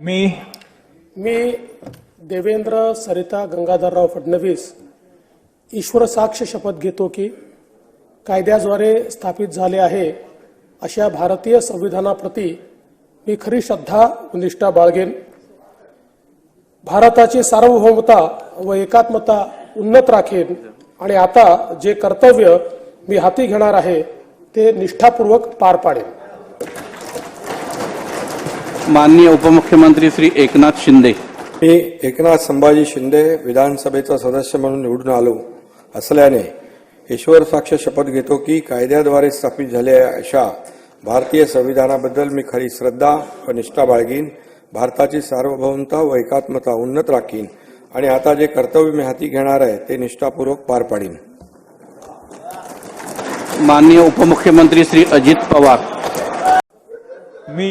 मी मी देवेंद्र सरिता गंगाधरराव फडणवीस ईश्वर साक्ष शपथ घेतो की कायद्याद्वारे स्थापित झाले आहे अशा भारतीय संविधानाप्रती मी खरी श्रद्धा व निष्ठा बाळगेन. भारताची सार्वभौमता व एकात्मता उन्नत राखेन आणि आता जे कर्तव्य मी हाती घेणार आहे ते निष्ठापूर्वक पार पाडेन. माननीय उपमुख्यमंत्री श्री एकनाथ शिंदे. मी एकनाथ संभाजी शिंदे विधानसभेचा सदस्य म्हणून निवडून आलो. असल्याने ईश्वर साक्ष शपथ घेतो की कायद्याद्वारे स्थापित झालेल्या अशा भारतीय संविधानाबद्दल मी खरी श्रद्धा व निष्ठा बाळगीन भारताची सार्वभौमता व एकात्मता उन्नत राखीन आणि आता जे कर्तव्य मी हाती घेणार आहे ते निष्ठापूर्वक पार पाडीन. माननीय उपमुख्यमंत्री श्री अजित पवार. मी